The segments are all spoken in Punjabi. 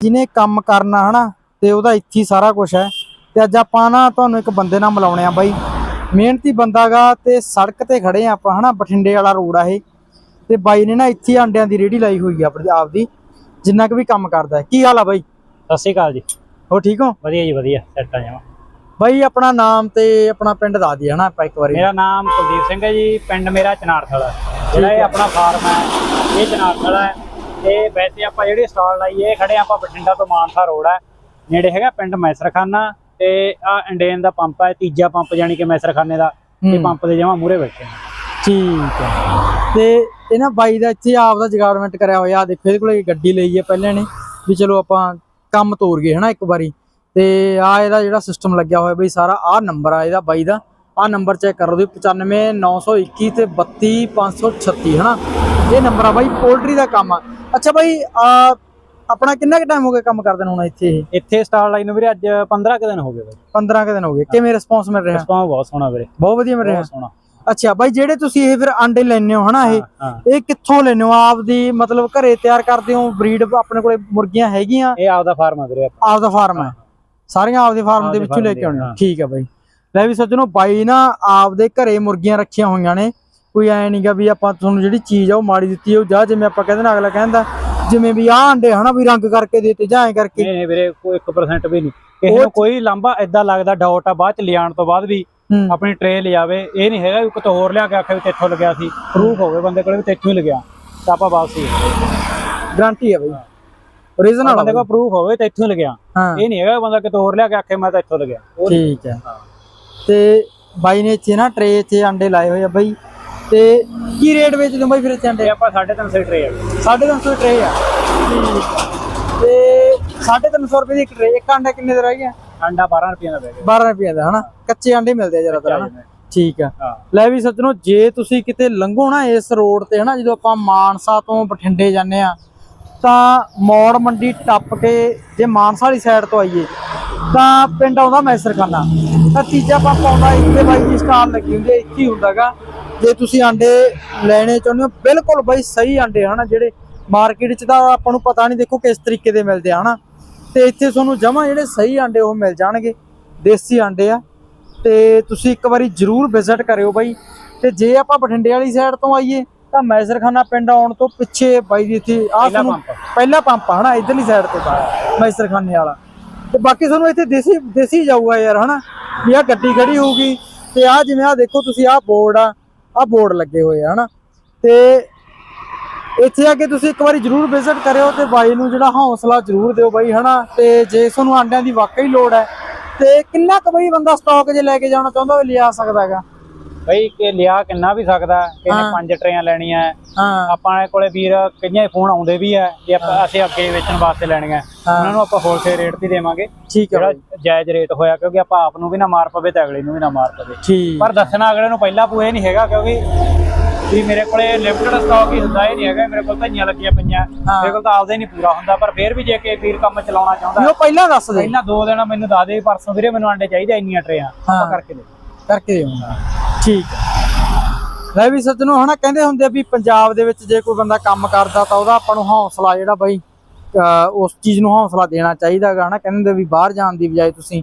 ਜਿਹਨੇ ਕੰਮ ਕਰਨਾ ਹਨਾ ਤੇ ਉਹਦਾ ਇੱਥੇ ਸਾਰਾ ਕੁਝ ਹੈ। ਤੇ ਅੱਜ ਆਪਾਂ ਨਾ ਤੁਹਾਨੂੰ ਇੱਕ ਬੰਦੇ ਨਾਲ ਮਿਲਾਉਣੇ ਆ ਬਾਈ। ਮਿਹਨਤੀ ਬੰਦਾਗਾ ਤੇ ਸੜਕ ਤੇ ਖੜੇ ਆ ਆਪਾਂ ਹਨਾ ਬਠਿੰਡੇ ਵਾਲਾ ਰੋਡ ਆ ਇਹ। ਤੇ ਬਾਈ ਨੇ ਨਾ ਇੱਥੇ ਆਂਡਿਆਂ ਦੀ ਰੇੜੀ ਲਾਈ ਹੋਈ ਆ ਆਪਣੀ ਆਪਦੀ ਜਿੰਨਾ ਕੁ ਵੀ ਕੰਮ ਕਰਦਾ ਕੀ ਹਾਲ ਆ ਬਾਈ? ਸਤਿ ਸ਼੍ਰੀ ਅਕਾਲ ਜੀ। ਹੋ ਠੀਕ ਹੋ? ਵਧੀਆ ਜੀ ਵਧੀਆ। ਸੈੱਟ ਆ ਜਾਵਾਂ ਬਾਈ ਆਪਣਾ ਨਾਮ ਤੇ ਆਪਣਾ ਪਿੰਡ ਦੱਸ ਦਈਏ ਹਨਾ ਆਪਾਂ ਇੱਕ ਵਾਰੀ। ਮੇਰਾ ਨਾਮ ਕੁਲਦੀਪ ਸਿੰਘ ਹੈ ਜੀ ਪਿੰਡ ਮੇਰਾ ਚਨਾਰਥਲ। ਜਿਹੜਾ ਇਹ ਆਪਣਾ ਫਾਰਮ ਹੈ ਇਹ ਚਨਾਰਥਲ ਹੈ। ਤੇ ਵੈਸੇ ਆਪਾਂ ਜਿਹੜੀ ਸਟਾਲ ਲਾਈ ਹੈ ਇਹ ਖੜੇ ਆਪਾਂ ਬਠਿੰਡਾ ਤੋਂ ਮਾਨਸਾ ਰੋਡ ਹੈ ਨੇੜੇ ਹੈਗਾ ਪਿੰਡ ਮੈਸਰਖਾਨਾ ਤੇ ਆ ਇੰਡੇਨ ਦਾ ਪੰਪ ਹੈ ਤੀਜਾ ਪੰਪ ਜਾਨੀ ਕਿ ਮੈਸਰਖਾਨੇ ਦਾ। ਇਹ ਹੂੰ। ਪੰਪ ਦੇ ਜਮਾ ਮੂਰੇ ਬੈਠੇ ਠੀਕ ਹੈ ਤੇ ਇਹਨਾਂ ਬਾਈ ਦਾ ਇੱਥੇ ਆਪ ਦਾ ਜਗਾਰਮੈਂਟ ਕਰਿਆ ਹੋਇਆ ਆਹ ਦੇਖੋ ਇਹਦੇ ਕੋਲੇ ਗੱਡੀ ਲਈ ਹੈ ਪਹਿਲਾਂ ਨੇ ਵੀ ਚਲੋ ਆਪਾਂ ਕੰਮ ਤੋਰ ਗਏ ਹਨਾ ਇੱਕ ਵਾਰੀ। ਤੇ ਆ ਇਹਦਾ ਜਿਹੜਾ ਸਿਸਟਮ ਲੱਗਿਆ ਹੋਇਆ ਬਈ ਸਾਰਾ ਆਹ ਨੰਬਰ ਆ ਇਹਦਾ ਬਾਈ ਦਾ। ਆਹ ਨੰਬਰ ਚੈੱਕ ਕਰੋ ਤੁਸੀਂ 95921 ਤੇ 32536 ਹਨਾ? ਇਹ ਨੰਬਰ ਆ ਬਾਈ ਪੋਲਟਰੀ ਦਾ ਕੰਮ ਆ। ਅੱਛਾ ਬਾਈ ਆ ਆਪਣਾ ਕਿੰਨਾ ਕੁ ਟਾਈਮ ਹੋ ਗਿਆ ਕੰਮ ਕਰਦੇ ਨੂੰ ਹੁਣ ਇੱਥੇ ਇੱਥੇ ਸਟਾਲ ਲਾਈ ਨੂੰ ਵੀਰੇ ਅੱਜ 15 ਕੁ ਦਿਨ ਹੋ ਗਏ ਬਾਈ। 15 ਕੁ ਦਿਨ ਹੋ ਗਏ। ਕਿਵੇਂ ਰਿਸਪੌਂਸ ਮਿਲ ਰਿਹਾ? ਰਿਸਪੌਂਸ ਬਹੁਤ ਸੋਹਣਾ ਵੀਰੇ। ਬਹੁਤ ਵਧੀਆ ਮਿਲ ਰਿਹਾ? ਸੋਹਣਾ। ਅੱਛਾ ਬਾਈ ਜਿਹੜੇ ਤੁਸੀਂ ਇਹ ਫਿਰ ਆਂਡੇ ਲੈਣੇ ਹੋ ਹਨਾ ਇਹ? ਇਹ ਕਿੱਥੋਂ ਲੈਨੇ ਹੋ? ਆਪਦੀ ਮਤਲਬ ਘਰੇ ਤਿਆਰ ਕਰਦੇ ਹੋ? ਬਰੀਡ ਆਪਣੇ ਕੋਲੇ ਮੁਰਗੀਆਂ ਹੈਗੀਆਂ? ਇਹ ਆਪਦਾ ਫਾਰਮ ਹੈ ਵੀਰੇ ਆਪਣਾ। ਆਪਦਾ ਫਾਰਮ ਹੈ। ਸਾਰੀਆਂ ਆਪਦੇ ਫਾਰਮ ਦੇ ਵਿੱਚੋਂ ਲੈ ਕੇ ਆਉਣੇ ਹਾਂ। ਠੀਕ ਹੈ ਬਾਈ। ਲੈ ਵੀ ਸੱਜਣੋ ਬਾਈ ਨਾ ਆਪਦੇ ਘਰੇ ਮੁਰਗੀਆਂ ਰੱਖੀਆਂ ਹੋਈਆਂ ਨੇ। ਕੋਈ ਐ ਨਹੀਂਗਾ ਵੀ ਆਪਾਂ ਤੁਹਾਨੂੰ ਜਿਹੜੀ ਚੀਜ਼ ਆ ਉਹ ਮਾੜੀ ਦਿੱਤੀ ਉਹ ਜਾਂ ਜਿਵੇਂ ਆਪਾਂ ਕਹਿੰਦੇ ਨਾ ਅਗਲਾ ਕਹਿੰਦਾ ਜਿਵੇਂ ਵੀ ਆਹ ਅੰਡੇ ਹਨਾ ਵੀ ਰੰਗ ਕਰਕੇ ਦੇਤੇ ਜਾਂ ਐ ਕਰਕੇ। ਨਹੀਂ ਨਹੀਂ ਵੀਰੇ ਕੋਈ 1% ਵੀ ਨਹੀਂ ਕਿਸੇ ਨੂੰ ਕੋਈ ਲਾਂਭਾ ਐਦਾਂ ਲੱਗਦਾ ਡਾਊਟ ਆ ਬਾਅਦ ਚ ਲਿਆਉਣ ਤੋਂ ਬਾਅਦ ਵੀ ਆਪਣੀ ਟਰੇ ਲਿਆਵੇ। ਇਹ ਨਹੀਂ ਹੈਗਾ ਵੀ ਕਿਤੇ ਹੋਰ ਲਿਆ ਕੇ ਆਖੇ ਵੀ ਤੇਥੋਂ ਲੱਗਿਆ ਸੀ। ਪ੍ਰੂਫ ਹੋਵੇ ਬੰਦੇ ਕੋਲ ਵੀ ਤੇਥੋਂ ਹੀ ਲੱਗਿਆ। ਤਾਂ ਆਪਾਂ ਵਾਪਸੀ ਗਾਰੰਟੀ ਹੈ। ਬਾਈ ਓਰੀਜਨਲ ਬੰਦੇ ਕੋਲ ਪ੍ਰੂਫ ਹੋਵੇ ਤੇਥੋਂ ਹੀ ਲੱਗਿਆ। ਇਹ ਨਹੀਂ ਹੈਗਾ ਬੰਦਾ ਕਿਤੇ ਹੋਰ ਲਿਆ ਕੇ ਆਖੇ ਮੈਂ ਤਾਂ ਇੱਥੋਂ ਲੱਗਿਆ। ਠੀਕ ਹੈ। ਤੇ ਬਾਈ ਨੇ ਇੱਥੇ ਨਾ ਟਰੇ ਇੱਥੇ ਅੰਡੇ ਲਾਏ ਹੋਏ ਆ ਬਾਈ। ਤੇ ਕੀ ਰੇਟ ਵੇਚਦੇ ਹੋ ਬਾਈ ਫਿਰ ਅੰਡੇ ਇਹ ਆਪਾਂ 350 ਟਰੇ ਆ ਸਾਢੇ ਤਿੰਨ ਸੌ ਟਰੇ ਆ। ਤੇ ਸਾਢੇ ਤਿੰਨ ਸੌ ਰੁਪਏ ਦੀ ਇੱਕ ਟਰੇ ਇੱਕ ਅੰਡਾ ਕਿੰਨੇ ਦਾ ਰਹਿ ਗਿਆ? ਅੰਡਾ 12 ਰੁਪਏ ਦਾ ਪੈ ਗਿਆ। 12 ਰੁਪਏ ਦਾ ਹਨਾ? ਕੱਚੇ ਅੰਡੇ ਮਿਲਦੇ ਆ ਜ਼ਿਆਦਾਤਰ ਹਨਾ? ਠੀਕ ਆ। ਲੈ ਵੀ ਸੱਜਣੋ ਜੇ ਤੁਸੀਂ ਕਿਤੇ ਲੰਘੋ ਨਾ ਇਸ ਰੋਡ ਤੇ ਹਨਾ ਜਦੋਂ ਆਪਾਂ ਮਾਨਸਾ ਤੋਂ ਬਠਿੰਡੇ ਜਾਂਦੇ ਆ ਤਾਂ ਮੌੜ ਮੰਡੀ ਟੱਪ ਕੇ ਜੇ ਮਾਨਸਾ ਵਾਲੀ ਸਾਈਡ ਤੋਂ ਆਈਏ ਤਾਂ ਪਿੰਡ ਆਉਂਦਾ ਮੈਸਰਖਾਨਾ। ਤਾਂ ਤੀਜਾ ਪੰਪ ਆਉਂਦਾ ਇੱਥੇ ਬਾਈ ਦੀ ਸਟਾਲ ਲੱਗੀ ਹੁੰਦੀ ਹੈ ਇੱਥੇ ਹੀ ਹੁੰਦਾਗਾ। ਜੇ ਤੁਸੀਂ ਆਂਡੇ ਲੈਣੇ ਚਾਹੁੰਦੇ ਹੋ ਬਿਲਕੁਲ ਬਾਈ ਸਹੀ ਆਂਡੇ ਹਨਾ ਜਿਹੜੇ ਮਾਰਕੀਟ 'ਚ ਤਾਂ ਆਪਾਂ ਨੂੰ ਪਤਾ ਨਹੀਂ ਦੇਖੋ ਕਿਸ ਤਰੀਕੇ ਦੇ ਮਿਲਦੇ ਆ ਹਨਾ। ਤੇ ਇੱਥੇ ਤੁਹਾਨੂੰ ਜਮਾ ਜਿਹੜੇ ਸਹੀ ਆਂਡੇ ਉਹ ਮਿਲ ਜਾਣਗੇ ਦੇਸੀ ਆਂਡੇ ਆ। ਤੇ ਤੁਸੀਂ ਇੱਕ ਵਾਰੀ ਜਰੂਰ ਵਿਜ਼ਿਟ ਕਰਿਓ ਬਾਈ। ਤੇ ਜੇ ਆਪਾਂ ਬਠਿੰਡੇ ਵਾਲੀ ਸਾਈਡ ਤੋਂ ਆਈਏ ਤਾਂ ਮੈਸਰਖਾਨਾ ਪਿੰਡ ਆਉਣ ਤੋਂ ਪਿੱਛੇ ਬਾਈ ਦੀ ਇੱਥੇ ਆ ਪਹਿਲਾ ਤੁਹਾਨੂੰ। ਪਹਿਲਾ ਪੰਪ ਆ ਹਨਾ ਇਧਰਲੀ ਸਾਈਡ ਤੇ ਤਾਂ ਮੈਸਰਖਾਨੇ ਵਾਲਾ। ਤੇ ਬਾਕੀ ਤੁਹਾਨੂੰ ਇੱਥੇ ਦੇਸੀ ਦੇਸੀ ਜਾਊਗਾ ਯਾਰ ਹਨਾ। ਵੀ ਆ ਗੱਡੀ ਖੜੀ ਹੋਊਗੀ ਤੇ ਆ ਜਿਵੇਂ ਆ ਦੇਖੋ ਤੁਸੀਂ ਆ ਬੋਰਡ ਆ ਆ ਬੋਰਡ ਲੱਗੇ ਹੋਏ ਆ, ਹਨਾ? ਤੇ ਇੱਥੇ ਆ ਕੇ ਤੁਸੀਂ ਇੱਕ ਵਾਰੀ ਜਰੂਰ ਵਿਜ਼ਿਟ ਕਰਿਓ ਤੇ ਬਾਈ ਨੂੰ ਜਿਹੜਾ ਹੌਸਲਾ ਜਰੂਰ ਦਿਓ ਬਾਈ, ਹਨਾ? ਤੇ ਜੇ ਤੁਹਾਨੂੰ ਆਂਡਿਆਂ ਦੀ ਵਾਕਈ ਲੋੜ ਹੈ, ਤੇ ਕਿੰਨਾ ਕੁ ਬਈ ਬੰਦਾ ਸਟਾਕ ਜੇ ਲੈ ਕੇ ਜਾਣਾ ਚਾਹੁੰਦਾ ਉਹ ਲਿਆ ਸਕਦਾ ਹੈਗਾ? ਬਈ ਕਿ ਲਿਆ ਕਿੰਨਾ ਵੀ ਸਕਦਾ ਕਿਸੇ ਹਾਂ। ਨੇ ਪੰਜ ਟਰੇਆਂ ਲੈਣੀਆਂ ਹੈ। ਆਪਾਂ ਕੋਲੇ ਵੀਰ ਕਈਆਂ ਫੋਨ ਆਉਂਦੇ ਵੀ ਆ ਜੇ ਆਪਾਂ ਅਸੀਂ ਅੱਗੇ ਵੇਚਣ ਵਾਸਤੇ ਲੈਣੀਆਂ। ਉਹਨਾਂ ਨੂੰ ਆਪਾਂ ਹੋਲਸੇਲ ਰੇਟ ਤੇ ਦੇਵਾਂਗੇ। ਠੀਕ ਹੈ ਜਿਹੜਾ ਜਾਇਜ਼ ਰੇਟ ਹੋਇਆ ਕਿਉਂਕਿ ਆਪਾਂ ਆਪ ਨੂੰ ਵੀ ਨਾ ਮਾਰ ਪਵੇ ਤੇ ਅਗਲੇ ਨੂੰ ਵੀ ਨਾ ਮਾਰ ਪਵੇ। ਠੀਕ। ਪਰ ਦੱਸਣਾ ਅਗਲੇ ਨੂੰ ਪਹਿਲਾਂ ਪੂਏ ਨਹੀਂ ਹੈਗਾ ਕਿਉਂਕਿ ਵੀ ਮੇਰੇ ਕੋਲੇ ਲਿਮਟਿਡ ਸਟਾਕ ਹੀ ਹੁੰਦਾ ਹੀ ਨਹੀਂ ਹੈਗਾ ਮੇਰੇ ਕੋਲ ਧਈਆਂ ਲੱਗੀਆਂ ਪਈਆਂ। ਮੇਰੇ ਕੋਲ ਤਾਂ ਆਪਦਾ ਹੀ ਨਹੀਂ ਪੂਰਾ ਹੁੰਦਾ ਪਰ ਫਿਰ ਵੀ ਜੇ ਕਿ ਵੀਰ ਕੰਮ ਚਲਾਉਣਾ ਚਾਹੁੰਦਾ ਉਹ ਪਹਿਲਾਂ ਦੱਸ ਦੇ। ਪਹਿਲਾਂ ਦੋ ਦਿਨ ਮੈਨੂੰ ਦੱਸ ਦੇ ਪਰਸੋਂ ਵੀਰੇ ਮੈਨੂੰ ਆਂਡੇ ਚਾਹੀਦੇ ਇੰਨੀਆਂ ਟਰੇਆਂ। ਆਪਾਂ ਕਰਕੇ ਦੇ। ਕਰਕੇ ਦੇਵਾਂਗਾ ਠੀਕ ਹੈ ਲੈ ਵੀ ਸੱਜਣੋ, ਹਨਾ, ਕਹਿੰਦੇ ਹੁੰਦੇ ਵੀ ਪੰਜਾਬ ਦੇ ਵਿੱਚ ਜੇ ਕੋਈ ਬੰਦਾ ਕੰਮ ਕਰਦਾ ਤਾਂ ਉਹਦਾ ਆਪਾਂ ਨੂੰ ਹੌਸਲਾ ਜਿਹੜਾ ਬਾਈ ਉਸ ਚੀਜ਼ ਨੂੰ ਹੌਸਲਾ ਦੇਣਾ ਚਾਹੀਦਾ ਹੈ ਹਨਾ। ਕਹਿੰਦੇ ਹੁੰਦੇ ਵੀ ਬਾਹਰ ਜਾਣ ਦੀ ਬਜਾਏ ਤੁਸੀਂ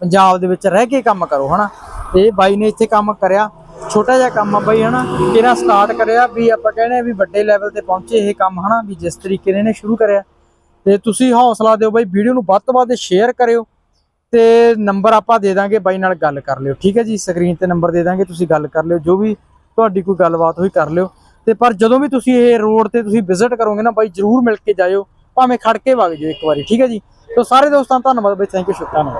ਪੰਜਾਬ ਦੇ ਵਿੱਚ ਰਹਿ ਕੇ ਕੰਮ ਕਰੋ, ਹਨਾ। ਤੇ ਇਹ ਬਾਈ ਨੇ ਇੱਥੇ ਕੰਮ ਕਰਿਆ, ਛੋਟਾ ਜਿਹਾ ਕੰਮ ਆ ਬਾਈ, ਹਨਾ। ਕਿਹੜਾ ਸਟਾਰਟ ਕਰਿਆ ਵੀ ਆਪਾਂ ਕਹਿੰਦੇ ਵੀ ਵੱਡੇ ਲੈਵਲ ਤੇ ਪਹੁੰਚੇ ਇਹ ਕੰਮ, ਹਨਾ। ਵੀ ਜਿਸ ਤਰੀਕੇ ਨੇ ਇਹਨੇ ਸ਼ੁਰੂ ਕਰਿਆ। ਤੇ ਤੁਸੀਂ ਹੌਸਲਾ ਦਿਓ ਬਾਈ, ਵੀਡੀਓ ਨੂੰ ਵੱਧ ਤੋਂ ਵੱਧ ਸ਼ੇਅਰ ਕਰਿਓ। ਤੇ ਨੰਬਰ ਆਪਾਂ ਦੇ ਦਾਂਗੇ, ਬਾਈ ਨਾਲ ਗੱਲ ਕਰ ਲਿਓ, ਠੀਕ ਹੈ ਜੀ? ਸਕਰੀਨ ਤੇ ਨੰਬਰ ਦੇ ਦਾਂਗੇ, ਤੁਸੀਂ ਗੱਲ ਕਰ ਲਿਓ, ਜੋ ਵੀ ਤੁਹਾਡੀ ਕੋਈ ਗੱਲਬਾਤ ਹੋਈ ਕਰ ਲਿਓ। ਤੇ ਪਰ ਜਦੋਂ ਵੀ ਤੁਸੀਂ ਇਹ ਰੋਡ ਤੇ ਤੁਸੀਂ ਵਿਜ਼ਿਟ ਕਰੋਗੇ ਨਾ, ਬਾਈ, ਜਰੂਰ ਮਿਲ ਕੇ ਜਾਇਓ, ਭਾਵੇਂ ਖੜ ਕੇ ਵਗ ਜਾਓ ਇੱਕ ਵਾਰੀ, ਠੀਕ ਹੈ ਜੀ? ਤੋਂ ਸਾਰੇ ਦੋਸਤਾਂ, ਧੰਨਵਾਦ ਬਾਈ ਥੈਂਕ ਯੂ ਸ਼ੁਕਰਾਨਾ।